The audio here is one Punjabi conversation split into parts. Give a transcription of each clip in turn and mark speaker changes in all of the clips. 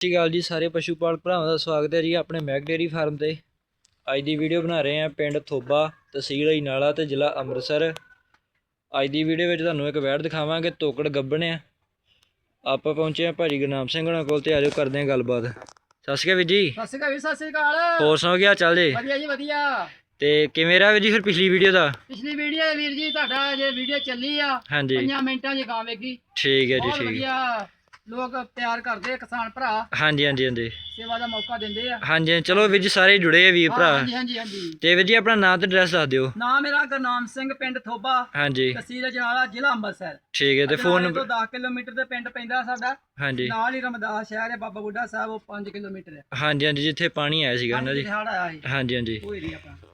Speaker 1: ਸਤਿ ਸ਼੍ਰੀ ਅਕਾਲ ਜੀ ਸਾਰੇ ਪਸ਼ੂ ਪਾਲਕ ਭਰਾਵਾਂ ਦਾ ਸਵਾਗਤ ਹੈ ਜੀ ਆਪਣੇ ਮੈਕ ਡੇਅਰੀ ਫਾਰਮ ਤੇ। ਅੱਜ ਦੀ ਵੀਡੀਓ ਬਣਾ ਰਹੇ ਹਾਂ ਪਿੰਡ ਥੋਬਾ ਤਹਿਸੀਲ ਅਜਨਾਲਾ ਤੇ ਜ਼ਿਲ੍ਹਾ ਅੰਮ੍ਰਿਤਸਰ। ਅੱਜ ਦੀ ਵੀਡੀਓ ਵਿੱਚ ਤੁਹਾਨੂੰ ਇੱਕ ਵੈੜ ਦਿਖਾਵਾਂਗੇ ਤੋਕੜ ਗੱਬਣ ਆ। ਆਪਾਂ ਪਹੁੰਚੇ ਹਾਂ ਭਾਜੀ ਗੁਰਨਾਮ ਸਿੰਘ ਹੋਣਾ ਕੋਲ ਤੇ ਆਜੋ ਕਰਦੇ ਹਾਂ ਗੱਲਬਾਤ। ਸਤਿ ਸ਼੍ਰੀ ਅਕਾਲ ਵੀਰ ਜੀ।
Speaker 2: ਸਤਿ ਸ਼੍ਰੀ ਅਕਾਲ ਵੀ ਸਤਿ ਸ਼੍ਰੀ ਅਕਾਲ।
Speaker 1: ਹੋਰ ਸੁਣਾਓ ਕੀ ਹਾਲ ਚਾਲ ਜੀ?
Speaker 2: ਵਧੀਆ ਜੀ ਵਧੀਆ।
Speaker 1: ਤੇ ਕਿਵੇਂ ਰਿਹਾ ਵੀਰ ਜੀ ਫਿਰ ਪਿਛਲੀ ਵੀਡੀਓ ਦਾ?
Speaker 2: ਪਿਛਲੀ ਵੀਡੀਓ ਵੀਰ ਜੀ ਤੁਹਾਡਾ ਜੇ ਵੀਡੀਓ ਚੱਲੀ ਆ
Speaker 1: ਹਾਂਜੀ।
Speaker 2: ਪੰਜਾਂ ਮਿੰਟਾਂ 'ਚ ਗਾਵੇਗੀ
Speaker 1: ਠੀਕ ਹੈ ਜੀ ਠੀਕ।
Speaker 2: ਵਧੀਆ। ਲੋਕ ਪਿਆਰ ਕਰਦੇ ਆ, ਕਿਸਾਨ ਭਰਾ।
Speaker 1: ਹਾਂਜੀ ਹਾਂਜੀ ਹਾਂਜੀ।
Speaker 2: ਸੇਵਾ ਦਾ ਮੌਕਾ ਦਿੰਦੇ ਆ।
Speaker 1: ਹਾਂਜੀ ਹਾਂਜੀ, ਚਲੋ ਵੀਰ ਜੀ ਸਾਰੇ ਜੁੜੇ ਆ ਵੀਰ ਭਰਾ।
Speaker 2: ਹਾਂਜੀ ਹਾਂਜੀ ਹਾਂਜੀ।
Speaker 1: ਤੇ ਵੀਰ ਜੀ ਆਪਣਾ ਨਾਮ ਤੇ ਐਡਰੈਸ ਦੱਸ ਦਿਓ।
Speaker 2: ਨਾਮ ਮੇਰਾ ਗੁਰਨਾਮ ਸਿੰਘ ਪਿੰਡ ਥੋਬਾ।
Speaker 1: ਹਾਂਜੀ।
Speaker 2: ਤਹਿਸੀਲ ਜਨਾਲਾ ਜ਼ਿਲ੍ਹਾ ਅੰਮ੍ਰਿਤਸਰ।
Speaker 1: ਠੀਕ ਹੈ ਤੇ ਫੋਨ
Speaker 2: ਅਜਨਾਲੇ ਤੋਂ
Speaker 1: ਨੰਬਰ
Speaker 2: 10 ਕਿਲੋਮੀਟਰ ਦੇ ਪਿੰਡ ਪੈਂਦਾ ਸਾਡਾ।
Speaker 1: ਹਾਂਜੀ।
Speaker 2: ਨਾਲ ਹੀ ਰਮਦਾਸ ਸ਼ਹਿਰ ਹੈ ਬਾਬਾ ਬੁੱਢਾ ਸਾਹਿਬ ਉਹ 5 ਕਿਲੋਮੀਟਰ ਹੈ।
Speaker 1: ਹਾਂਜੀ ਹਾਂਜੀ ਜਿੱਥੇ ਪਾਣੀ ਆਇਆ ਸੀਗਾ ਨਾ ਜੀ ਹਾਂਜੀ ਹਾਂਜੀ।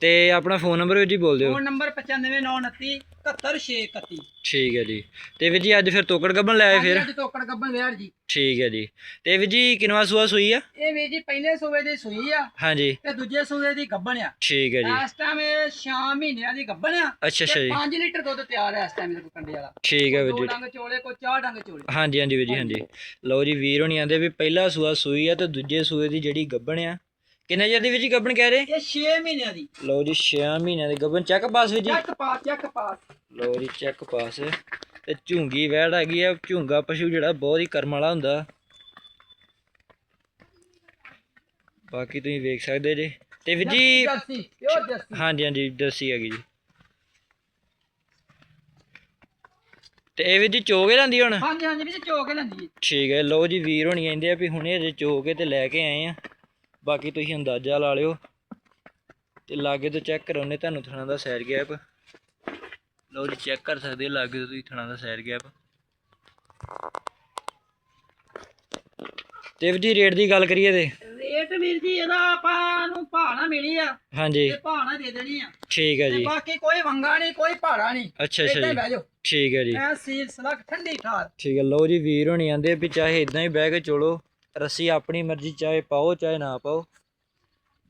Speaker 1: ਤੇ ਆਪਣਾ ਫੋਨ ਨੰਬਰ ਵੀ ਜੀ ਬੋਲ ਦਿਓ।
Speaker 2: ਫੋਨ ਨੰਬਰ 95929 71631
Speaker 1: ਠੀਕ ਹੈ ਜੀ। ਤੇ ਵੀਰ ਜੀ ਅੱਜ ਫਿਰ ਤੋਕੜ ਗੱਬਣ ਲੈ ਆਏ ਫਿਰ?
Speaker 2: ਅੱਜ ਤੋਕੜ ਗੱਬਨ ਵਿਆੜ ਜੀ।
Speaker 1: ਠੀਕ ਹੈ ਜੀ। ਤੇ ਵੀਰ ਜੀ ਕਿਨਵਾ ਸੂਆ ਸੂਈ ਆ?
Speaker 2: ਇਹ ਵੀ ਜੀ ਪਹਿਲੇ ਸੂਏ ਦੀ ਸੂਈ ਆ
Speaker 1: ਹਾਂਜੀ।
Speaker 2: ਤੇ ਦੂਜੇ ਸੂਏ ਦੀ ਗੱਬਣ ਆ।
Speaker 1: ਠੀਕ ਹੈ ਜੀ।
Speaker 2: ਇਸ ਟਾਈਮ ਇਹ 6 ਮਹੀਨਿਆਂ ਦੀ ਗੱਬਣ ਆ
Speaker 1: ਅੱਛਾ ਅੱਛਾ ਜੀ।
Speaker 2: 5 ਲੀਟਰ ਦੁੱਧ ਤਿਆਰ ਹੈ ਇਸ ਟਾਈਮ ਕੋਲ ਕੰਡੇ ਵਾਲਾ।
Speaker 1: ਠੀਕ ਹੈ ਵੀਰ
Speaker 2: ਦੋ
Speaker 1: ਜੀ।
Speaker 2: ਡੰਗ ਚੋਲੇ ਕੋ ਚਾਰ ਡੰਗ ਚੋਲੇ।
Speaker 1: ਹਾਂਜੀ ਹਾਂਜੀ ਵੀਰ ਜੀ ਹਾਂਜੀ। ਲਓ ਜੀ ਵੀਰ ਹੋਣੀ ਆਂਦੇ ਵੀ ਪਹਿਲਾ ਸੂਆ ਸੂਈ ਆ ਤੇ ਦੂਜੇ ਸੂਏ ਦੀ ਜਿਹੜੀ ਗੱਬਣ ਆ ਕਿੰਨੇ ਚਿਰ ਦੀ ਵੀਰ ਜੀ ਗੱਬਣ ਕਹਿ ਰਹੇ?
Speaker 2: ਇਹ 6 ਮਹੀਨਿਆਂ ਦੀ।
Speaker 1: ਲਓ ਜੀ 6 ਮਹੀਨਿਆਂ ਦੀ ਗੱਬਣ। ਚੈੱਕ ਪਾਸ ਵੀਰ ਜੀ।
Speaker 2: ਚੱਕ ਪਾਸ ਚੱਕ ਪਾਸ।
Speaker 1: ਲਓ ਜੀ ਚੈੱਕ ਪਾਸ। ਤੇ ਝੂੰਗੀ ਵੈੜ ਹੈਗੀ ਆ ਝੂੰਗਾ ਪਸ਼ੂ ਜਿਹੜਾ ਬਹੁਤ ਹੀ ਕਰਮ ਵਾਲਾ ਹੁੰਦਾ। ਬਾਕੀ ਤੁਸੀਂ ਵੇਖ ਸਕਦੇ ਜੇ। ਤੇ ਵੀਰ ਜੀ ਹਾਂਜੀ ਹਾਂਜੀ ਦੱਸੀ ਹੈਗੀ ਜੀ। ਤੇ ਇਹ ਵੀਰ ਜੀ ਚੋਗੇ ਲੈਂਦੀ ਹੁਣ?
Speaker 2: ਹਾਂਜੀ ਹਾਂਜੀ ਵੀ ਚੋ ਕੇ ਲੈਂਦੀ ਹੈ।
Speaker 1: ਠੀਕ ਹੈ ਲਓ ਜੀ ਵੀਰ ਹੋਣੀ ਕਹਿੰਦੇ ਆ ਵੀ ਹੁਣੇ ਅਜੇ ਚੋ ਕੇ ਤੇ ਲੈ ਕੇ ਆਏ ਆ। ਬਾਕੀ ਤੁਸੀਂ ਅੰਦਾਜ਼ਾ ਲਾ ਲਿਓ ਤੇ ਲਾਗੇ ਤੋਂ ਚੈੱਕ ਕਰਾਉਨੇ ਤੁਹਾਨੂੰ ਥਣਾ ਦਾ ਸੈਰ ਗੈਪ। ਲਓ ਜੀ ਚੈੱਕ ਕਰ ਸਕਦੇ ਹੋ ਲਾਗੇ ਤੋਂ ਤੁਸੀਂ ਥਣਾ ਦਾ ਸੈਰ ਗੈਪ। ਤੇ ਜੀ ਰੇਟ ਦੀ ਗੱਲ ਕਰੀਏ ਤੇ?
Speaker 2: ਰੇਟ ਵੀਰ ਜੀ ਇਹਦਾ ਆਪਾਂ ਨੂੰ ਭਾਣਾ ਮਿਲੀ ਆ
Speaker 1: ਹਾਂਜੀ।
Speaker 2: ਤੇ ਭਾਣਾ ਦੇ ਦੇਣੀ ਆ।
Speaker 1: ਠੀਕ ਹੈ ਜੀ।
Speaker 2: ਬਾਕੀ ਕੋਈ ਵੰਗਾ ਨਹੀਂ ਕੋਈ ਭਾੜਾ ਨਹੀਂ।
Speaker 1: ਅੱਛਾ ਅੱਛਾ ਜੀ।
Speaker 2: ਬਹਿ ਜਾਓ।
Speaker 1: ਠੀਕ ਹੈ ਜੀ।
Speaker 2: ਐ ਸੀਲ ਸਲਕ ਠੰਡੀ ਠਾਰ
Speaker 1: ਠੀਕ ਹੈ ਲਓ ਜੀ ਵੀਰ ਹੋਣੀ ਆਂਦੇ ਵੀ ਚਾਹੇ ਇਦਾਂ ਹੀ ਬਹਿ ਕੇ ਚੋਲੋ। ਰੱਸੀ ਆਪਣੀ ਮਰਜ਼ੀ, ਚਾਹੇ ਪਾਓ, ਚਾਹੇ ਨਾ ਪਾਓ।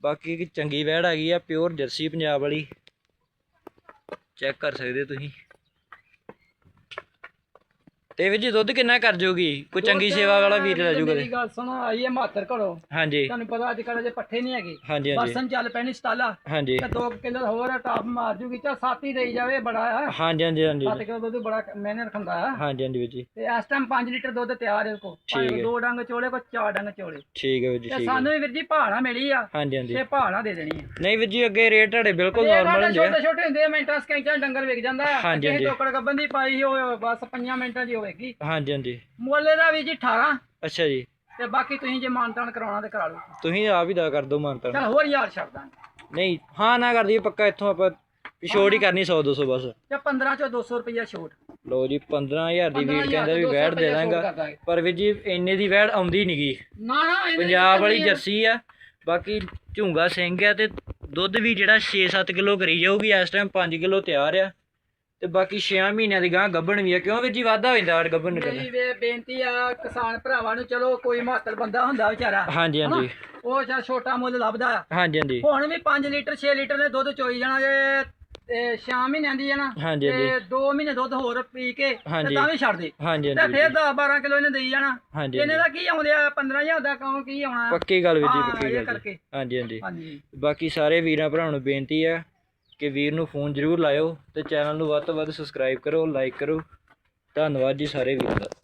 Speaker 1: ਬਾਕੀ ਇੱਕ ਚੰਗੀ ਵੈੜ ਹੈਗੀ ਆ ਪਿਓਰ ਜਰਸੀ ਪੰਜਾਬ ਵਾਲੀ। ਚੈੱਕ ਕਰ ਸਕਦੇ ਹੋ ਤੁਸੀਂ। ਤੇ ਵੀਰ ਜੀ ਦੁੱਧ ਕਿੰਨਾ ਕਰ ਜੋਗੀ? ਕੋਈ ਚੰਗੀ ਸੇਵਾ ਵਾਲਾ ਵੀਰ ਲੈ ਜੂਗਾ
Speaker 2: ਮੇਰੀ ਗੱਲ ਸੁਣੋ ਆਈਏ ਮਾਤਰ ਘੜੋ
Speaker 1: ਹਾਂਜੀ।
Speaker 2: ਤੁਹਾਨੂੰ ਪਤਾ ਅੱਜ ਕੱਲ੍ਹ ਜੇ ਪੱਠੇ ਨਹੀਂ ਹੈਗੇ।
Speaker 1: ਹਾਂਜੀ ਹਾਂਜੀ।
Speaker 2: ਬਰਸਨ ਚੱਲ ਪੈਣੀ ਸਟਾਲਾ।
Speaker 1: ਹਾਂਜੀ।
Speaker 2: ਤੇ 2 ਕਿਲੋ ਹੋਰ ਟਾਪ ਮਾਰ ਜੂਗੀ ਚਾ ਸਾਥੀ ਦੇਈ ਜਾਵੇ ਬੜਾ ਆ
Speaker 1: ਹਾਂਜੀ ਹਾਂਜੀ ਹਾਂਜੀ।
Speaker 2: 7 ਕਿਲੋ ਦੁੱਧ ਬੜਾ ਮਿਹਨਤ ਖਾਂਦਾ ਆ
Speaker 1: ਹਾਂਜੀ ਹਾਂਜੀ ਵੀਰ ਜੀ।
Speaker 2: ਤੇ ਇਸ ਟਾਈਮ 5 ਲੀਟਰ ਦੁੱਧ ਤਿਆਰ ਹੈ ਕੋ
Speaker 1: ਹੈ।
Speaker 2: ਦੋ ਡੰਗ ਚੋਲੇ ਕੋ ਚਾਰ ਡੰਗ ਚੋਲੇ।
Speaker 1: ਠੀਕ ਹੈ ਵੀਰ ਜੀ
Speaker 2: ਤੇ
Speaker 1: ਠੀਕ ਹੈ।
Speaker 2: ਸਾਨੂੰ ਵੀਰ ਜੀ ਭਾਣਾ ਮਿਲੀ ਆ।
Speaker 1: ਹਾਂਜੀ ਹਾਂਜੀ।
Speaker 2: ਤੇ ਭਾਣਾ ਦੇ ਦੇਣੀ ਆ।
Speaker 1: ਨਹੀਂ ਵੀਰ ਜੀ ਅੱਗੇ ਰੇਟ ਤੁਹਾਡੇ ਬਿਲਕੁਲ ਨਾਰਮਲ ਹੁੰਦੇ ਆ।
Speaker 2: ਛੋਟੇ ਛੋਟੇ ਹੁੰਦੇ ਆ ਮਿੰਟਾਂ ਸਕੈਂਚਾਂ ਡੰਗਰ ਵਿਕ ਜਾਂਦਾ। ਆ
Speaker 1: ਹਾਂਜੀ।
Speaker 2: ਟੋਕੜ ਗੱਬਨ ਦੀ ਪਾਈ ਹੋਵੇ ਬਸ 5 ਮਿੰਟਾਂ ਦੀ ਹੋਵੇਗੀ।
Speaker 1: ਹਾਂਜੀ ਹਾਂਜੀ।
Speaker 2: ਮੁੱਲ ਦਾ ਵੀ ਜੀ 18
Speaker 1: ਅੱਛਾ ਜੀ।
Speaker 2: ਤੇ ਬਾਕੀ ਤੁਸੀਂ ਜੇ ਮਾਨਤਾਨ ਕਰਾਉਣਾ ਤੇ ਕਰਾ ਲਓ।
Speaker 1: ਤੁਸੀਂ ਆਪ ਹੀ ਦਾ ਕਰ ਦਿਓ ਮਾਨਤਾ
Speaker 2: ਚਲ ਹੋਰ ਯਾਰ ਛੱਡ ਦਾਂਗੇ।
Speaker 1: ਨਹੀਂ ਹਾਂ ਨਾ ਕਰ ਦਈਏ ਪੱਕਾ ਇੱਥੋਂ ਆਪਾਂ ਛੋੜ ਹੀ ਕਰਨੀ 100 200 ਬਸ।
Speaker 2: ਤੇ 15 ਚੋਂ 200 ਰੁਪਇਆ ਛੋਟ।
Speaker 1: ਲਓ ਜੀ 15000 ਦੀ ਵੀਰ
Speaker 2: 15,000
Speaker 1: ਕਹਿੰਦਾ ਵੀ ਵੈੜ ਦੇ
Speaker 2: 200
Speaker 1: ਦਾਂਗਾ। ਪਰ ਵੀਰ ਜੀ ਇੰਨੇ ਦੀ ਵੈੜ ਆਉਂਦੀ ਨਹੀਂਗੀ
Speaker 2: ਨਾ ਨਾ ਇਹਦੇ
Speaker 1: ਪੰਜਾਬ ਵਾਲੀ
Speaker 2: ਨਹੀਂ।
Speaker 1: ਜਰਸੀ ਆ ਬਾਕੀ ਝੁੰਗਾ ਸਿੰਘ ਆ ਤੇ ਦੁੱਧ ਵੀ ਜਿਹੜਾ 6-7 ਕਿਲੋ ਕਰੀ ਜਾਊਗੀ ਇਸ ਟਾਈਮ 5 ਕਿਲੋ ਤਿਆਰ ਆ। ਤੇ ਬਾਕੀ 6 ਮਹੀਨਿਆਂ ਦੀ ਗਾਂ ਗੱਭਣ ਵੀ ਆ ਕਿਉਂ ਵੀਰ ਜੀ ਵਾਧਾ ਹੋ ਜਾਂਦਾ ਹਰ ਗੱਭਣ ਨਿਕਲਦਾ
Speaker 2: ਮੇਰੀ ਵੇ ਬੇਨਤੀ ਆ ਕਿਸਾਨ ਭਰਾਵਾਂ ਨੂੰ ਚਲੋ ਕੋਈ ਮਾਤਰ ਬੰਦਾ ਹੁੰਦਾ ਵਿਚਾਰਾ
Speaker 1: ਹਾਂਜੀ ਹਾਂਜੀ।
Speaker 2: ਉਹ ਚਾ ਛੋਟਾ ਮੁੱਲ ਲੱਭਦਾ। ਆ।
Speaker 1: ਹਾਂਜੀ ਹਾਂਜੀ।
Speaker 2: ਹੁਣ ਵੀ 5 ਲੀਟਰ 6 ਲੀਟਰ ਦੇ ਦੁੱਧ ਚੋਈ ਜਾਣਾ ਜੇ ਤੇ 6 ਮਹੀਨਿਆਂ ਦੀ ਹੈ ਨਾ
Speaker 1: ਹਾਂਜੀ
Speaker 2: ਤੇ
Speaker 1: ਹਾਂਜੀ।
Speaker 2: 2 ਮਹੀਨੇ ਦੁੱਧ ਹੋਰ ਪੀ ਕੇ
Speaker 1: ਹਾਂਜੀ।
Speaker 2: ਤੇ ਤਾਂ ਵੀ ਛੱਡ ਦੇ।
Speaker 1: ਹਾਂਜੀ
Speaker 2: ਤੇ
Speaker 1: ਹਾਂਜੀ
Speaker 2: ਫਿਰ 10 12 ਕਿਲੋ ਇਹਨੇ ਦੇਈ ਜਾਣਾ।
Speaker 1: ਹਾਂਜੀ
Speaker 2: ਇਹਨੇ ਦਾ ਕੀ ਆਉਂਦੇ ਆ 15000 ਦਾ ਕੰਮ ਕੀ ਆਉਣਾ? ਆ?
Speaker 1: ਪੱਕੀ ਗੱਲ ਵੀਰ ਜੀ
Speaker 2: ਹਾਂ,
Speaker 1: ਪੱਕੀ
Speaker 2: ਇਹ
Speaker 1: ਗੱਲ ਜੀ।
Speaker 2: ਕਰਕੇ।
Speaker 1: ਹਾਂਜੀ ਹਾਂਜੀ।
Speaker 2: ਹਾਂਜੀ।
Speaker 1: ਬਾਕੀ ਸਾਰੇ ਵੀਰਾਂ ਭਰਾਵਾਂ ਨੂੰ ਬੇਨਤੀ ਹੈ ਕਿ ਵੀਰ ਨੂੰ ਫੋਨ ਜ਼ਰੂਰ ਲਾਇਓ ਤੇ ਚੈਨਲ ਨੂੰ ਵੱਧ ਤੋਂ ਵੱਧ ਸਬਸਕ੍ਰਾਈਬ ਕਰੋ ਲਾਈਕ ਕਰੋ। ਧੰਨਵਾਦ ਜੀ ਸਾਰੇ ਵੀਰਾਂ ਦਾ।